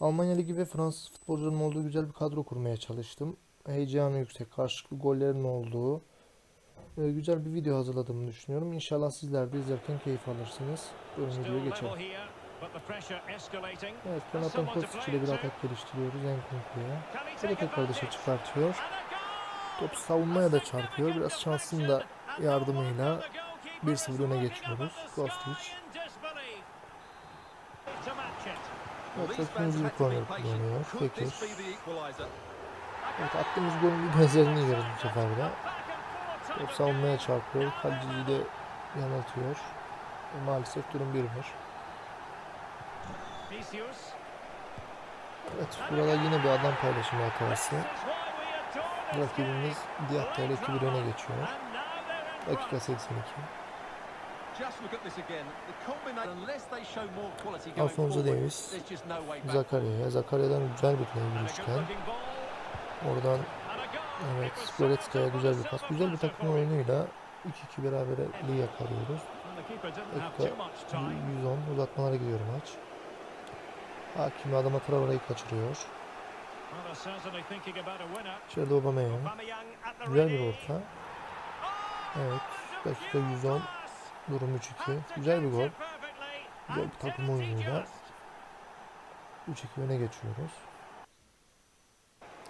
Almanya Ligi ve Fransız futbolcuların olduğu güzel bir kadro kurmaya çalıştım. Heyecanı yüksek, karşılıklı gollerin olduğu e, güzel bir video hazırladığımı düşünüyorum. İnşallah sizler de izlerken keyif alırsınız. Still videoya geçelim. Evet, Jonathan Kostić ile bir atak geliştiriyoruz Enkunku'ya. Da tekrar dışa çıkartıyor. Top savunmaya da çarpıyor. Biraz şansın da yardımıyla 1-0 öne geçiyoruz. Kostić. Evet, rakibimiz bir korner kullanıyor. Fekir. Evet, attığımız golün bir benzerini yiyoruz bu sefer de. Top savunmaya çarpıyor. Kaleciyi de yanıltıyor. E, maalesef durum 1-1. Evet, burada yine bir adam paylaşımı hatası. Rakibimiz Diatta ile 2-1 öne geçiyor. Dakika 82. Alfonso Davies, Zakarya'ya. Zakarya'dan güzel bir play vuruşken. Oradan evet Goretzka'ya güzel bir pas. Güzel bir takım oyunuyla 2-2 beraberliği yakalıyoruz. Dakika 110 uzatmalara gidiyor maç. Hakimi adama Traore'yi kaçırıyor. İçeride Aubameyang. Güzel bir orta. Evet. Dakika 110. Durum 3-2. Güzel bir gol. Güzel bir takım oyunuyla 3-2 öne geçiyoruz.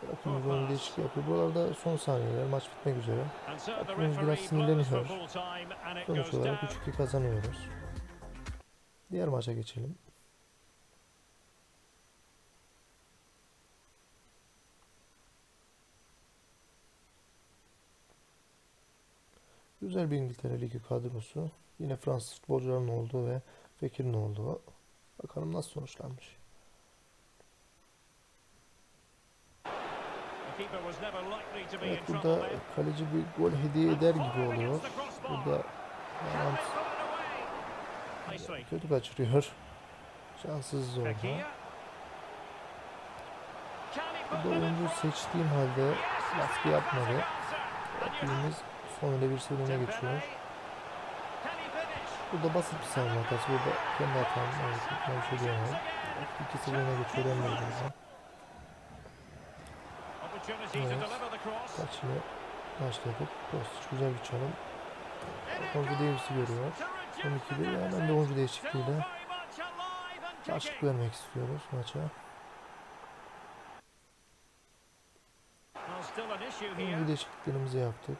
Rakibimiz oyun değişiklik yapıyor. Buralarda son saniyeler maç bitmek üzere. Rakibimiz biraz sinirleniyor. Sonuç olarak 3-2 kazanıyoruz. Diğer maça geçelim. Güzel bir İngiltere Ligi kadrosu. Yine Fransız futbolcuların olduğu ve Fekir'in olduğu. Bakalım nasıl sonuçlanmış. Evet burada kaleci bir gol hediye eder gibi oluyor. Burada Haaland kötü kaçırıyor. Şanssız oldu. Burada oyuncu seçtiğim halde baskı yapmadı. Rakibimiz ile bir soruna geçiyor. Burada basit bir savunma hatası. Burada kendi hatam. Ben bir şey diyemem. 2-0 öne geçiyor Emre'den. Evet. Kaçını başladık. Kostić güzel bir çalım. Oncu Davis'i görüyor. Son 2-1 ve hemen de oyuncu değişikliğiyle karşılık vermek istiyoruz maça. Oyuncu değişikliklerimizi yaptık.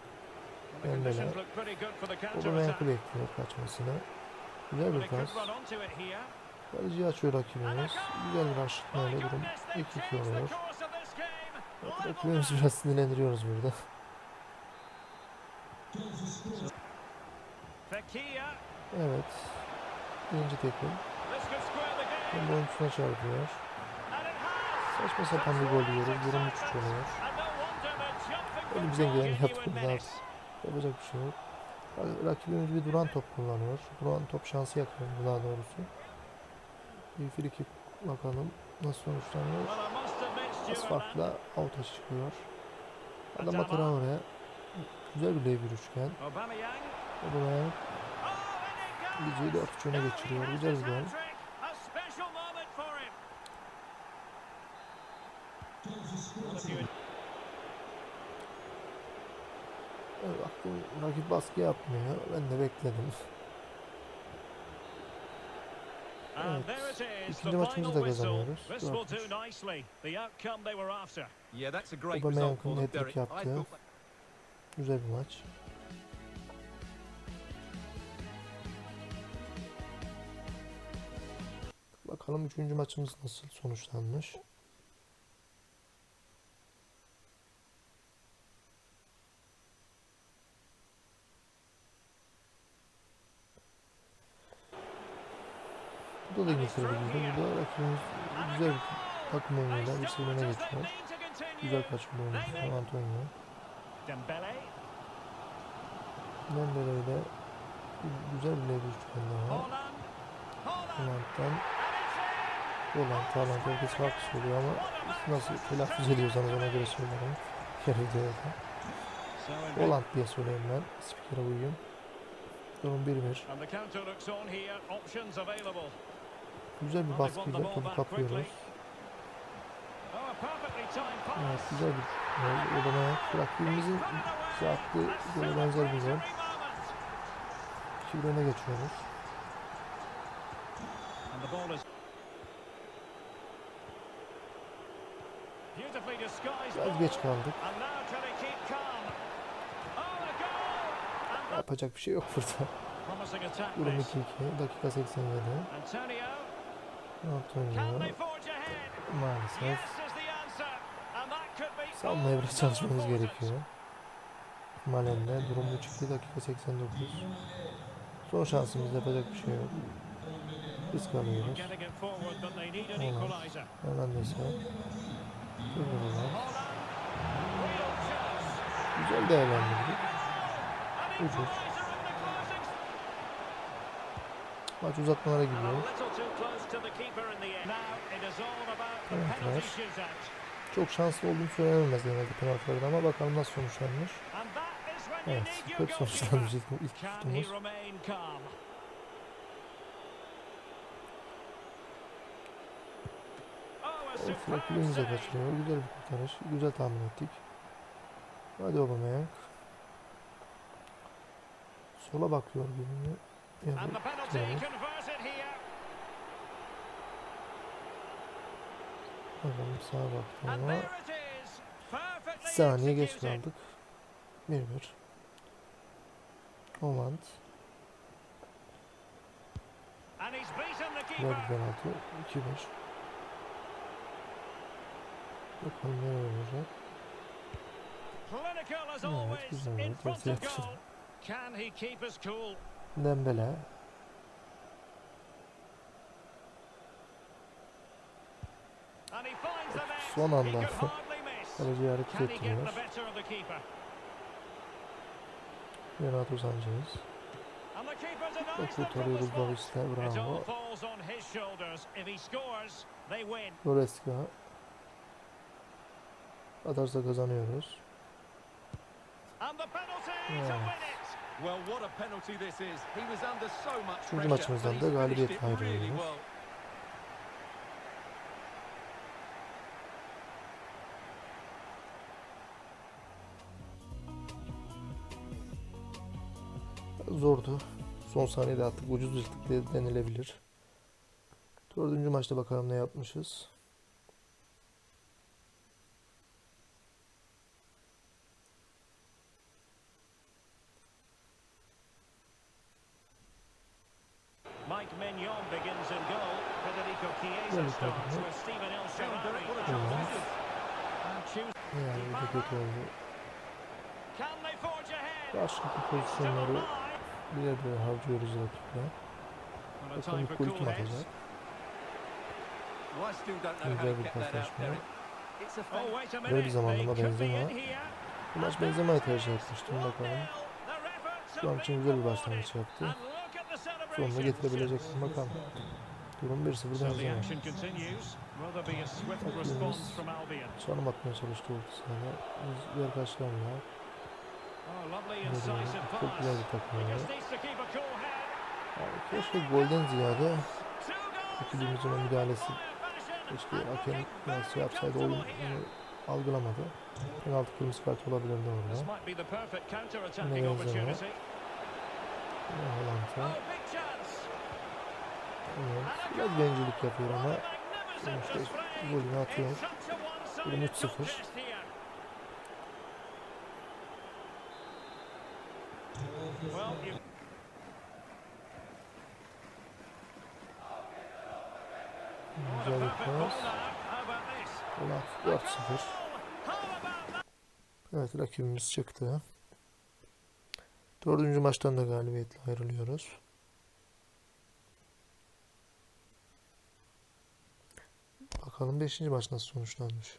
Dembele. Aubameyang'ı bekliyor kaçmasını. Güzel bir pas. Kaleciyi açıyor rakibimiz. Güzel bir aşıtmayla durum 2-2 oluyor. Rakibimizi biraz sinirlendiriyoruz burada. Evet. Birinci tekil. Kendi oyuncusuna çarpıyor. Saçma sapan bir gol yiyoruz. Durum 3-3 oluyor. Yaptık burada artık. Yapacak bir şey yok. Ra- Rakibimiz bir duran top kullanıyor. Duran top şansı yakalıyor daha doğrusu. Bir free kick bakalım nasıl sonuçlanıyor. Az farkla out'a çıkıyor. Adam atar oraya. Güzel bir bir üçgen. Aubameyang Lice'yi 4 öne geçiriyor. Güzel bir gol. Evet, baktım rakip baskı yapmıyor. Ben de bekledim. Evet. İkinci maçımızı da kazanıyoruz. 4-3. Aubameyang'ın hat-trick yaptı. Güzel bir maç. Bakalım üçüncü maçımız nasıl sonuçlanmış. Burada da Ligi'nde. Burada rakibimiz güzel bir takım oyunuyla bir sıfır öne geçiyor. Güzel kaçırma oyuncusu Antonio. Dembele. İle güzel bir level üçgen daha. Holland. Holland. Holland'dan Holland, Haaland herkes farklı söylüyor ama nasıl telaffuz ediyorsanız ona göre söylerim. Gerekli in Holland diye söyleyeyim ben. Spikere uyuyun. Durum 1-1. Güzel bir baskıyla topu kapıyoruz. Evet güzel bir. Odamaya rakibimizin şu attığı gole benzer bir gol. 2-1 öne geçiyoruz. Biraz geç kaldık. Oh, Yapacak bir şey yok burada. Durum this. 2-2. Dakika 87. Antonio maalesef salmaya biraz çalışmamız gerekiyor. Malen'de durum 3-2 dakika 89. Son şansımız yapacak bir şey yok. Kıskanıyoruz. Hernandez'e. Kıvırlar. Güzel değerlendirdik. 3-3. Evet, penalty var. shootout. Çok şanslı olduğunu söylenemez genelde penaltılarda ama bakalım nasıl sonuçlanmış. Evet, kötü sonuçlanmış ilk, ilk rakibimize save. kaçırıyor. Güzel bir kurtarış. Güzel tahmin ettik. Hadi Aubameyang. Sola bakıyor gibi And the penalty yani. converted here. Bakalım sağa baktım ama saniye geç kaldık. 1-1. Holland. And he's beaten the Güzel bir penaltı. 2-1. Bakalım nereye olacak. Evet, güzel, ortaya. Can he keep his cool? Dembele. Son anda kaleci hareket ettiriyor. Renato Sanchez. Ve kurtarıyoruz all Bravo. Goretzka. Atarsa kazanıyoruz. Evet. Win it. Well, what a penalty this is. He was under so much Üçüncü pressure, maçımızdan da galibiyet ayrılıyoruz. Zordu. Son saniyede attık. Ucuz diye denilebilir. Dördüncü maçta bakalım ne yapmışız. Karşılıklı pozisyonları birer birer harcıyoruz rakiple. Bakalım ilk for gol cool kim atacak? Güzel bir paslaşma. Oh, Böyle bir be Benzema. Bu maç Benzema'yı tercih etmiştim. Bakalım. Şu an için güzel bir başlangıç yaptı. Sonunda getirebilecek mi bakalım. Durum 1-0 So the Benzema. Albion? Çalım atmaya çalıştı orta sahada. Biz diğer karşılarla. Çok güzel bir takım oldu. keşke golden ziyade Two goals rakibimizin o in müdahalesi And hakem şey yapsaydı oyun algılamadı. Penaltı kırmızı kart olabilirdi orada. might be the perfect counter-attacking Yine Benzema. opportunity. Yine Haaland'a. Oh, big chance. Evet. And a Biraz bencillik yapıyor ama sonuçta golünü atıyor. Durum 3-0. contest here. Well, you What a Güzel bir pas. Olaf A 4-0. goal! How about that? Evet rakibimiz çıktı. Dördüncü maçtan da galibiyetle ayrılıyoruz. Bakalım beşinci maç nasıl sonuçlanmış.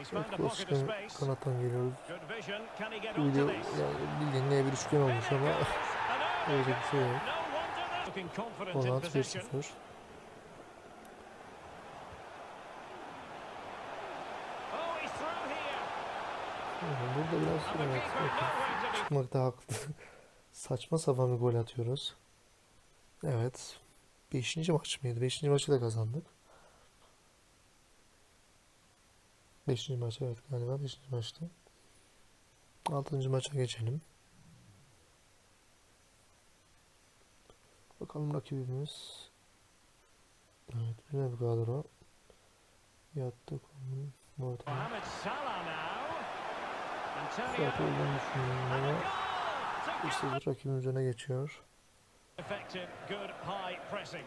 Evet, kanattan geliyoruz. Video yani bildiğin ne bir üçgen olmuş ama Olacak bir şey yok. Holland possession. 1-0. Oh, he's through here. Yani Burada biraz evet, evet, çıkmakta haklı. Saçma sapan bir gol atıyoruz. Evet. Beşinci maç mıydı? Beşinci maçı da kazandık. Beşinci maç evet galiba beşinci maçtı. Altıncı maça geçelim. Bakalım rakibimiz. Evet güzel bir kadro. Yattık. Mohamed Salah now. Antonio. İşte rakibimiz öne geçiyor. Effective, good high pressing.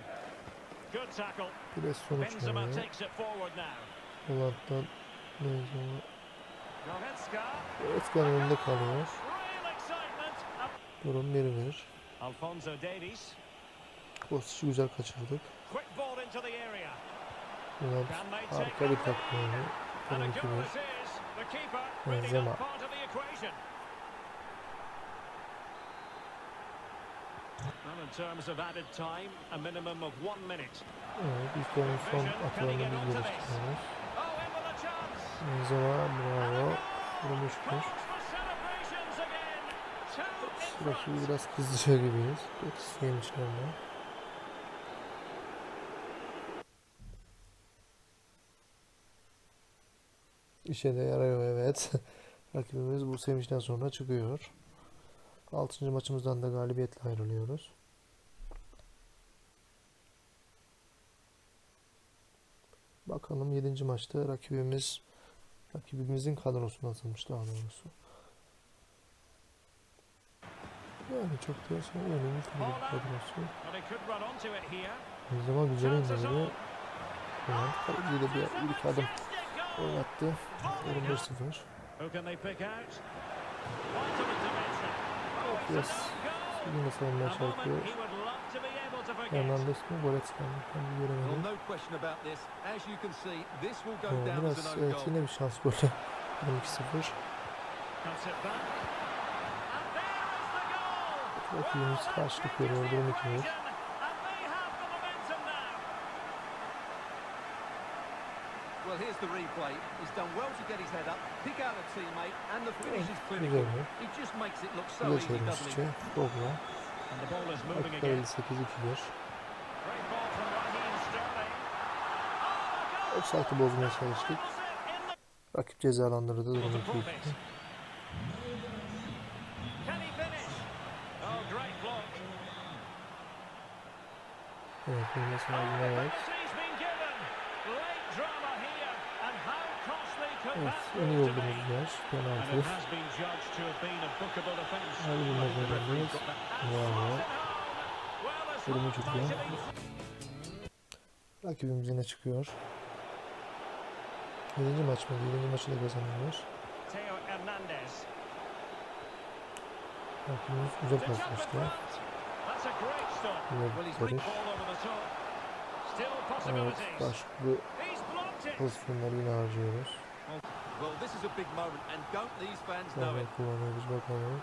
Good tackle. Benzema takes it forward now. Poland'dan Goretzka. Etken önünde kalıyor. Durum 1-1. Alfonso Davies. Kostic'i güzel kaçırdık. Take harika bir that takım lead? oyunu. And a Durum goal 2-1. this is. The keeper really Benzema. Evet, ilk yarının son atılarını biz Two in front. Rakibi biraz kızdırıyor gibiyiz. Çok isteyen içeride. İşe de yarıyor evet. Rakibimiz bu sevinçten sonra çıkıyor. 6. maçımızdan da galibiyetle ayrılıyoruz. Bakalım 7. maçta rakibimiz rakibimizin kadrosu nasılmış daha doğrusu. Yani çok şey önemli bir kadrosu. O zaman güzel indirdi. kaleciyi de bir, iki adım oynattı. Durum 1-0. Who can they pick out? Quite an intervention. Oh, it's Yes. an own goal. Yine savunmaya A Hernandez mi? Goretzka mı? Ben bir göremedim. down biraz evet yine bir şans golü. Durum 2-0. Cuts it back. And there is the goal. Rakibimiz Well, that karşılık veriyor. Durum 2-1. equation, And they have the momentum now. Well, here's the replay. He's done well to get his head up, pick out a teammate, and the finish is clinical. He just makes it look so easy, doesn't he? And the ball is moving again. Offside'ı bozmaya çalıştık. Rakip cezalandırdı. Durum Well, 2-2. to Promes. Can he finish? Great block. Evet, lazım Oh, evet. could Evet, that en iyi olduğumuz yer penaltı. it has been judged to İyi. it- Rakibimiz yine çıkıyor. 7. maç mıydı? 7. maçı da Hernandez. Rakibimiz güzel To pas jump in açtı. front. That's a great stop. Yine Evet, it. pozisyonları yine harcıyoruz. Well, this is a big moment, and don't these fans know it? kullanıyoruz bakalım.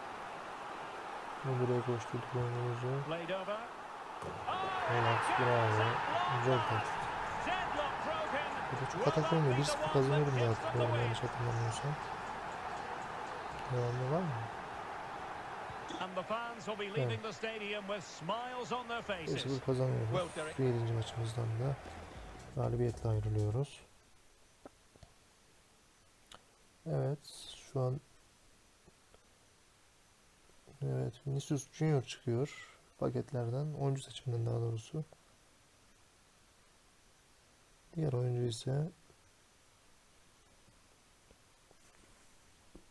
Bunu buraya koşturduk oyunumuzu. Evet, bravo. Güzel broken. Burada çok atak olmuyor. 1-0 kazanıyordum diye hatırlıyorum yanlış hatırlamıyorsam. Devamlı var mı? And the fans will be leaving the stadium with smiles on their faces. 1-0 kazanıyoruz. Well, Derek. 7. maçımızdan da galibiyetle ayrılıyoruz. Evet, şu an Evet, Vinicius Junior çıkıyor paketlerden. Oyuncu seçiminden daha doğrusu. Diğer oyuncu ise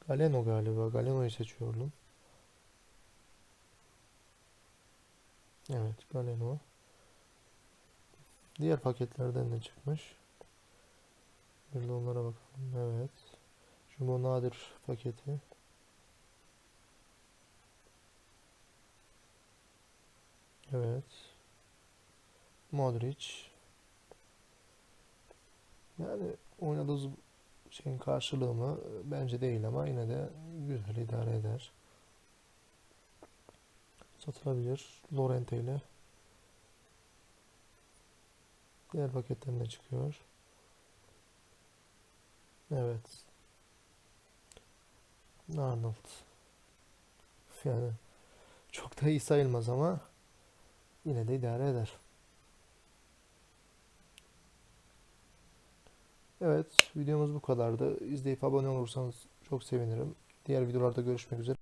Galeno galiba. Galeno'yu seçiyordum. Evet, Galeno. Diğer paketlerden de çıkmış. Bir de onlara bakalım. Evet. Jumbo Nadir paketi. Evet. Modric. Yani oynadığımız şeyin karşılığı mı? Bence değil ama yine de güzel idare eder. Satılabilir. Lorente ile. Diğer paketten de çıkıyor. Evet. Arnold. Yani Çok da iyi sayılmaz ama yine de idare eder. Evet, videomuz bu kadardı. İzleyip abone olursanız çok sevinirim. Diğer videolarda görüşmek üzere.